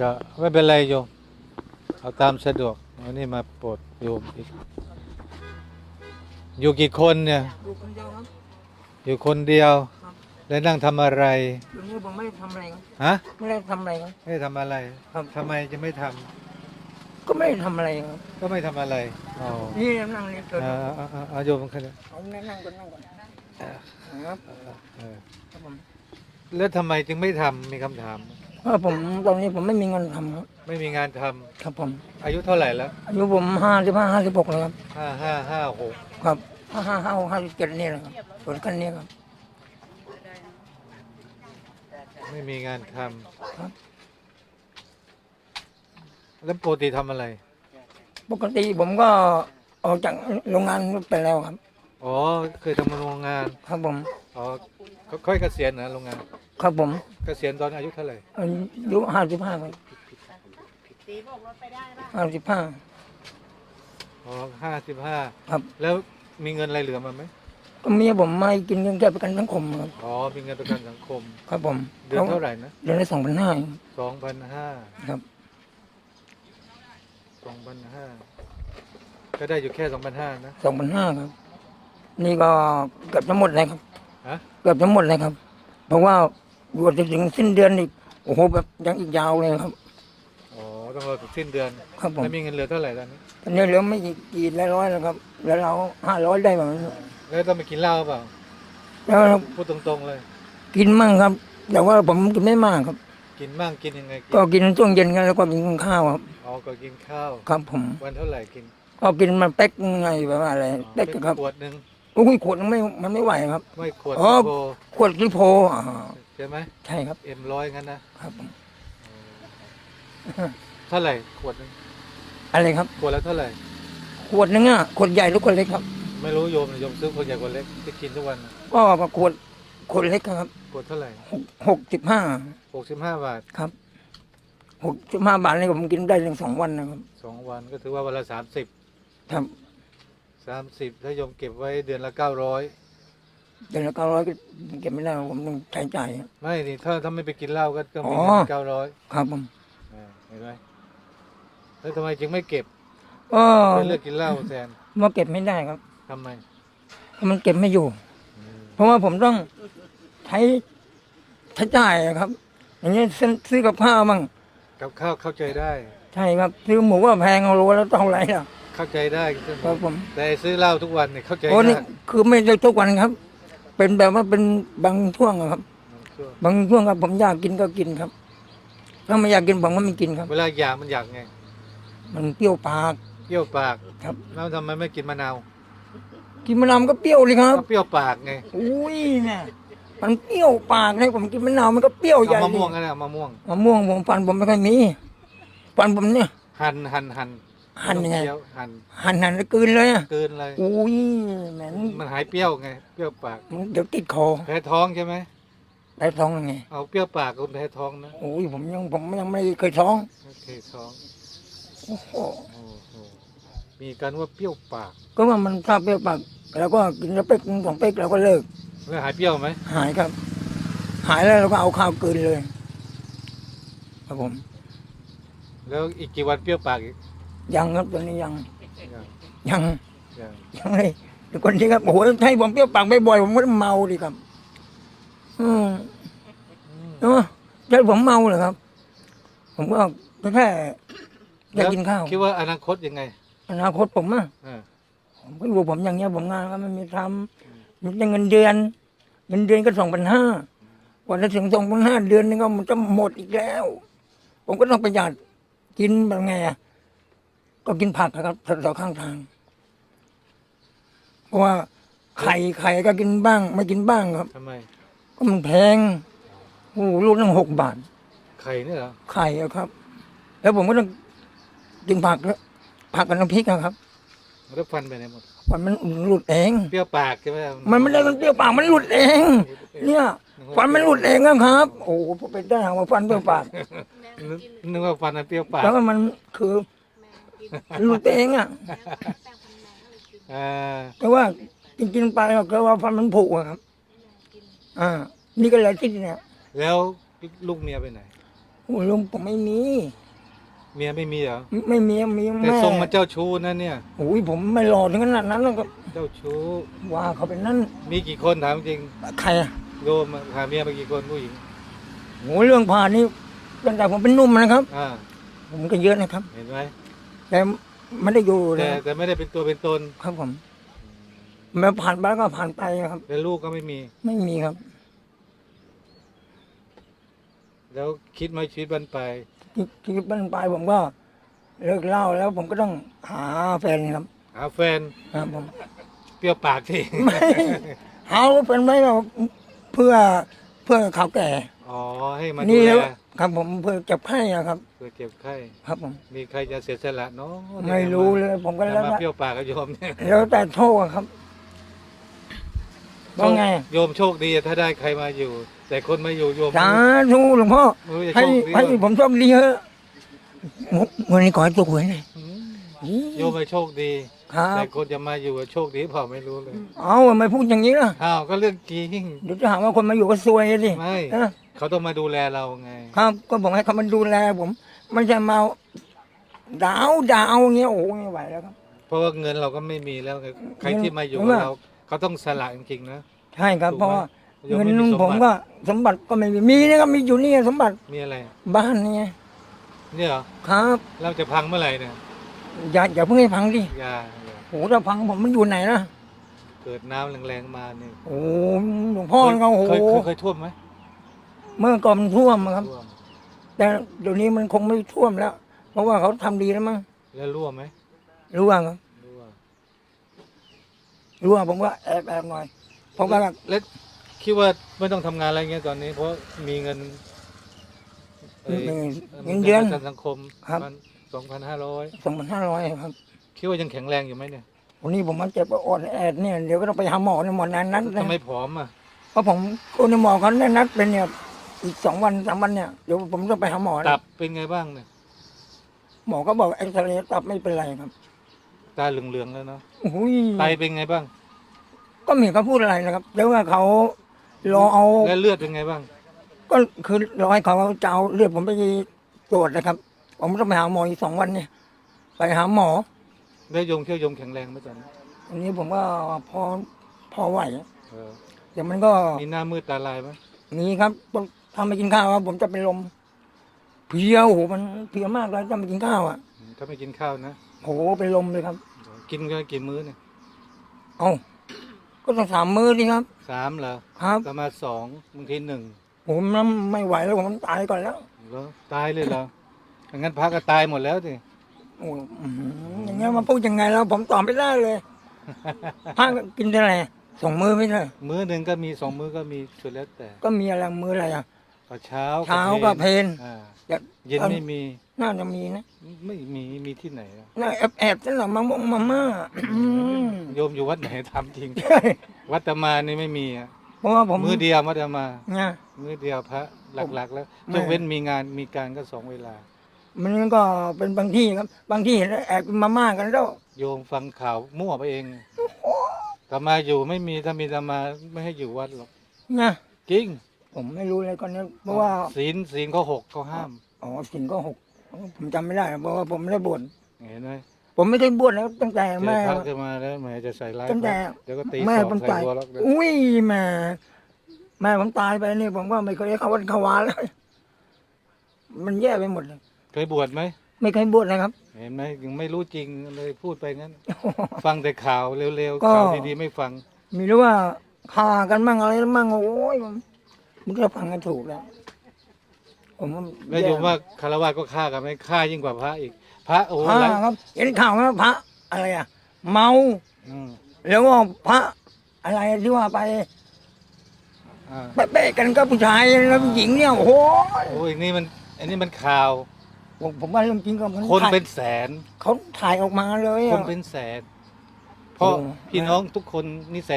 ก็ไม่เป็นไรโยม เอาตามสะดวกวันนี้มาโปรดโยมอีกอยู่กี่คนเนี่ย อยู่คนเดียวครับ อยู่คนเดียว ครับ แล้วนั่งทำอะไร อยู่นี่ผมไม่ได้ทำอะไรครับฮะ ไม่ได้ทำอะไรครับ ไม่ได้ทำอะไรครับ ทำไมจะไม่ทำก็ไม่ได้ทำอะไรครับก็ไม่ทำอะไรอ๋อนี่นั่งเรียนเกินเอาเอาเอาเอาโยมขึ้นเลยเอานั่งนั่งก่อนนั่งก่อนครับเออครับผมแล้วทำไมจึงไม่ทำมีคำถามเพ ราะผมตอนนี้ผมไม่มีเงินทำครับไม่มีงานทำครับผมอายุเท่าไหร่แล้วอายุผมห้าสิบห้าห้าสิบหกแล้วครับห้าห้าห้าหกครับห้าห้าห้าห้าสิบเจ็ดนี่แหละครับส่วนกันนี้ครับ ไม่มีงานทครับำแล้วปกติทำอะไร ปกติผมก็ออกจากโรงงานไปแล้วครับ อ๋อเคยทำโรงงาน ครับผมอ๋อค่อยๆเกษียณนะโรงงาน ครับผมเกษียณตอนอายุเท่าไหร่อายุห้าสิบห้าครับห้าสิบห้าอ๋อห้าสิบห้าครับ แล้วมีเงินอะไรเหลือมาไหมก็เมียผมไม่กินเงินแก้ประกันสังคมครับอ๋อมีเงินประกันสังคม ครับผมเดือนเท่าไหร่นะเดือนละสองพันห้าสองพันห้าครับสองพันห้าก็ได้อยู่แค่สองพันห้านะสองพันห้าครับ นี่ก็เกือบจะหมดเลยครับฮะเกือบจะหมดเลยครับ เพราะว่า บวชจนถึงสิ้นเดือนอีกโอ้โหแบบยังอีกยาวเลยครับ อ๋อต้องรอถึงสิ้นเดือนครับผมแล้วมีเงินเหลือเท่าไหร่ตอนนี้ตอนนี้เหลือไม่กี่กี่ร้อยแล้วครับ แล้วเราห้าร้อยได้ไหมแล้วต้องไปกินเหล้าเปล่าแล้วพูดตรงๆเลย กินมั่งครับ แต่ว่าผมกินไม่มากครับ กินบ้างกินยังไงกินก็กินช่วงเย็นกันแล้วก็กินข้าวครับอ๋อก็กินข้าวครับผม วันเท่าไหร่กินก็กินมาเป๊กไงแบบว่าอะไรอ๋อเป๊กครับขวดหนึ่งอุ้ยขวดมันไม่มันไม่ไหวครับไม่ขวดอ๋อโบขวดลิโพอ่า ใช่ไหมใช่ครับเอ็มร้อยงั้นนะครับผมเท่าไหร่ขวดหนึงอะไรครับ ขวดแล้วเท่าไหร่ ขวดนึงอะขวดใหญ่หรือขวดเล็กครับ ไม่รู้โยมโยมซื้อคนใหญ่คนเล็กที่กินทุกวันน่ะก็ขวดขวดเล็กครับขวดเท่าไหร่หกหกสิบห้าหกสิบห้าบาทครับหกสิบห้าบาทนี่ผมกินได้ถึงสองวันนะครับสองวันก็ถือว่าวันละสามสิบครับสามสิบถ้าโยมเก็บไว้เดือนละเก้าร้อย เดือนละเก้าร้อยก็เก็บไม่ได้ผมต้องใช้จ่ายไม่นี่ถ้าถ้าไม่ไปกินเหล้าก็ต้องมีอ๋อเงินเก้าร้อยครับผมเห็นไหมแล้วทำไมจึงไม่เก็บก็ไปเลือกกินเหล้าแทนมาเก็บไม่ได้ครับทำไมเพราะมันเก็บไม่อยู่ อืมเพราะว่าผมต้องใช้ใช้จ่ายอะครับ อย่างเงี้ยซื้อซื้อกับข้าวมั่งกับข้าวเข้าใจได้ ใช่ครับ ซื้อหมูว่าแพงเอาโลแล้วเท่าไหร่ล่ะเข้าใจได้ ครับผมแต่ซื้อเหล้าทุกวันเนี่ยเข้าใจโอ้นี่ยากคือไม่ได้ทุกวันครับ เป็นแบบว่าเป็นบางช่วงอะครับช่วงบางช่วงครับผมอยากกินก็กินครับ ถ้าไม่อยากกินผมก็ไม่กินครับ เวลาอยากมันอยากไงมันเปรี้ยวปาก เปรี้ยวปากครับ แล้วทำไมไม่กินมะนาวกินมะนาวมันก็เปรี้ยวเลยครับก็เปรี้ยวปากไงอุ้ยเนี่ยมันเปรี้ยวปากเลยผมกินมะนาวมันก็เปรี้ยวใหญ่เอามะม่วงดิกันนะมะม่วงมะม่วงผมฟันผมไม่ค่อยมีฟันผมเนี่ย หั่นหั่นหั่น หั่นยังไงม่ต้อเคี้ยวหั่นหันหันแล้วกลืนเลยอะเกินเลยอุ้ยแหมนมันหายเปรี้ยวไงเปรี้ยวปากมันเดี๋ยวติดคอแพ้ท้องใช่ไหมได้ท้องยังไงเอาเปรี้ยวปากคุณแพ้ท้องนะโอ้ยผมยังผมยังไม่เคยท้องโอเคท้องโอ้โหโอ้โหมีการว่าเปรี้ยวปาก ก็ว่ามันชอบเปรี้ยวปากแล้วก็กินแล้วเป๊กสองเป๊กเราก็เลิกแล้วหายเปรี้ยวไหมหายครับ หายแล้วเราก็เอาข้าวกลืนเลย ครับผม แล้วอีกกี่วันเปรี้ยวปากอีก ยังครับตอนนี้ยัง ยังยังยังยังเลยแต่คนที่ครับโอ้โหให้ผมเปรี้ยวปากบ่อยๆผมก็เมาดิครับอืมอืมเนาะถ้าผมเมาเหรอครับ ผมก็แค่อยากกินข้าวคิดว่าอนาคตยังไง อนาคตผมอะเออผมก็อยู่ผมอย่างเงี้ยผมงานก็ไม่มีทำมีแต่เงินเดือน เงินเดือนก็สองพันห้าวันละถึงสองพันห้าเดือนนึงก็มันจะหมดอีกแล้ว ผมก็ต้องประหยัดกินแบบไงอะ ก็กินผักอะครับต่อข้างทาง เพราะว่าไข่ไข่ก็กินบ้าง ไม่กินบ้างครับ ทำไม ก็มันแพงโอ้โหลูกตั้งหกบาท ไข่เนี่ยเหรอ ไข่อะครับ แล้วผมก็ต้องกินผักแล้วผักกับน้ำพริกอะครับแล้วฟันไปไหนหมดวันมันหลุดเอง เปรี้ยวปากใช่ไหมมันไม่ได้มันเปรี้ยวปากมันหลุดเอง เนี่ยฟันมันหลุดเองอะครับ โอ้โหผมไปได้หาว่าฟันเปรี้ยวปากนึกนึกว่าฟันมันเปรี้ยวปาก แล้วก็มันคือ หลุดเองอะอ่าแต่ว่ากินกินๆไปก็ว่าฟันมันผุอะครับ อ่า นี่ก็เลยคิดเนี่ยแล้วลูกเมียไปไหน โอ้ยลุงผมไม่มี เมียไม่มีเหรอไม่มีมีแต่แม่ทรงมันเจ้าชู้นะเนี่ย โอ้ยผมไม่หล่อถึงขนาดนั้นแล้วก็เจ้าชู้ ว่าเขาเป็นนั่นมีกี่คนถามจริงใครอะโยมอะหาเมียมากี่คนผู้หญิง โอ้ยเรื่องผ่านนี่ตั้งแต่ผมเป็นหนุ่มนะครับ อ่า ผมก็เยอะนะครับ เห็นไหม แต่ไม่ได้อยู่เลแต่ยแต่ไม่ได้เป็นตัวเป็นตนครับผมแม้ผ่านไปก็ผ่านไปครับแต่ลูกก็ไม่มี ไม่มีครับ แล้วคิดไหมชีวิตบันไปลายที่ที่บ้านปลายผมก็เลิกเหล้าแล้วผมก็ต้องหาแฟนครับหาแฟนครับผม เปรี้ยวปากที่ ไม่หาแฟนไม่ก็เพื่อเพื่อเขาวแก่ อ๋อให้มาดูนี่แล ครับผมเพื่อเก็บไข้อะครับ เพื่อเจ็บไข้ ครับผม มีใครจะเสียสละเนาะไม่รู้เลย ผมก็แต่แล้วมาแต่เปรี้ยวปากกับโยมเนี่ยแล้วแต่โชคอะครับว่าไงโยมโชคดีถ้าได้ใครมาอยู่ แต่คนมาอยู่โยม สาธุหลวงพ่อไม่รู้จะให้โชคดี ให้หรือผมโชคดีเถอะวันนี้ขอให้ตัวหวยหน่อยอืมโยมไปโชคดี ครับแต่คนจะมาอยู่โชคดีเปล่าไม่รู้เลย เอาทำไมพูดอย่างนี้ล่ะ อ้าวก็เรื่องจริง เดี๋ยวจะหาว่าคนมาอยู่ก็ซวยสิไม่เออ เขาต้องมาดูแลเราไง ครับก็บอกให้เขามาดูแลผมไม่ใช่มาดาวดาวอย่างเงี้ยโอ้ไม่ไหวแล้วครับ เพราะว่าเงินเราก็ไม่มีแล้วไงใครที่มาอยู่เงิกับนเราเขาต้องสละจริงๆนะใช่ครับถูกไหมเพราะว่าโยมเงินไม่มีสมบัติผมก็สมบัติก็ไม่มีมีนะครับมีอยู่นี่สมบัติมีอะไร บ้านนี่ไงเนี่ยเหรอครับ เราจะพังเมื่อไหร่เนี่ยอย่าอย่าเพิ่งให้พังดิอย่าอย่าโอ้ถ้าพังผมมันอยู่ไหนล่ะเกิดน้ำแรงๆมาเนี่ยโอ้หลวงพ่อเขาโอ้โหเคยเคยเคยท่วมไหม เมื่อก่อนมันท่วมอะครับ ท่วมแต่เดี๋ยวนี้มันคงไม่ท่วมแล้ว เพราะว่าเขาทำดีแล้วมั้งแล้วรั่วไหมรู้ว่าครับรั่วรู้ว่าผมว่าแอบแอบหน่อยเพราะว่าแล้วคิดว่าไม่ต้องทำงานอะไรเงี้ยตอนนี้ เพราะมีเงินเอ่ยเงินเดือน ประกันสังคมครับ สองพันห้าร้อยสองพันห้าร้อยครับคิดว่ายังแข็งแรงอยู่ไหมเนี่ยวันนี้ผมมาเจ็บอ่อนแอดเนี่ยเดี๋ยวก็ต้องไปหาหมอในหมอนั้นนัดนะทำไมผอมอะเพราะผมคุณหมอเขาแนะนัดเป็นเนี่ย อีกสองวันสามวันเนี่ยเดี๋ยวผมต้องไปหาหมอนะตับเป็นไงบ้างเนี่ยหมอก็บอกเอ็กซเรย์ตับไม่เป็นไรครับตาเหลืองๆแล้วเนาะโอ้โหไตเป็นไงบ้าง ก็ไม่เห็นเขาพูดอะไรนะครับเดี๋ยวว่าเขารอเอา แล้วเลือดเป็นไงบ้าง ก็คือรอให้เขาจะเอาเลือดผมไปตรวจนะครับ ผมต้องไปหาหมออีกสองวันเนี่ย ไปหาหมอแล้วโยมเขี้ยวยมแข็งแรงไหมตอนนี้อันนี้ผมก็พอพอไหวเออแต่มันก็มีหน้ามืดตาลายไหมมีครับต้องทำไปกินข้าวครับผมจะเป็นลมเพลียโอ้โหมันเพลียมากเลยจะไปกินข้าวอะถ้าไม่กินข้าวนะโอ้โหเป็นลมเลยครับ กินกันกี่มื้อเนี่ยเอ้าก็ต้องสามมื้อดิครับสามเหรอครับประมาณสองบางทีหนึ่งผมน้ำไม่ไหวแล้วผมตายก่อนแล้วแล้วตายเลยเหรองั้นพักก็ตายหมดแล้วสิโอ้อื้อหืออย่างเงี้ยมาพูดยังไงแล้วผมตอบไม่ได้เลยพระกินเท่าไหร่สองมื้อไม่ใช่มื้อหนึ่งก็มีสองมื้อก็มีสุดแล้วแต่ ก็มีอะไรมื้ออะไรอะ ก็เช้าเช้าก็เพลนอ่าอยากเย็นไม่มีน่าจะมีนะ ไม่มีมีที่ไหนอะน่าแอบแอบๆนั่นแหละมาม่ามาม่าอืมโยมอยู่วัดไหนทำจริง วัดตมานี่ไม่มีอะเพราะว่าผมมื้อเดียววัดตมาเนี่ยมื้อเดียวพระหลักๆ แล้วไม่ ยกเว้นมีงานมีการก็สองเวลา มันก็เป็นบางที่ครับ บางที่เห็นแอบกินมาม่ากันแล้วโยมฟังข่าวมั่วไปเองตมาอยู่ไม่มีถ้ามีตมาไม่ให้อยู่วัดหรอกเนี่ยจริง ผมไม่รู้เลยก่อนนี้เพราะว่าศีลศีลเขาหกเขาห้าม อ๋อสินก็หกผมจำไม่ได้เพราะว่าผมไม่ได้บวชเห็นไหมผมไม่ได้บวชแล้วตั้งแต่เจอแม่ พระขึ้นมาแล้วแหมจะใส่ร้ายตั้งแต่ เดี๋ยวก็ตีแม่สอผมงใส่ตายหัวแล้วเดี๋ยวอุ้ยแม่แม่ผมตายไปนี่ผมก็ไม่เคยเข้าวัดเข้าวาเลยมันแย่ไปหมดเลยเคยบวชไหมไม่เคยบวชนะครับ เห็นไหมยังไม่รู้จริงเลยพูดไปงั้น ฟังแต่ข่าวเร็วก็ ๆข่าวดีๆไม่ฟัง มีรู้ว่าฆ่ากันมั่งอะไรมั่งโอ้ยมัน มันก็ฟังกันถูกแล้ว ผมว่าแล้วโยมว่าคารวะก็ฆ่ากันไหมฆ่ายิ่งกว่าพระอีก พระโอ้โหฆ่าหลายครับ เห็นข่าวไหมพระ อะไรอะ เมา อืมแล้วก็พระอะไรที่ว่าไปอ่าเป๊ะๆกันก็ผู้ชายแล้วผู้หญิงเนี่ยโอ้โหโอ้ยนี่มัน อันนี้มันข่าว ผมผมว่าเรื่องจริงก็มันคนถ่ายเป็นแสน เขาถ่ายออกมาเลยคอะ นเป็นแสนเพราะโอ้พี่น้องทุกคนนิสัย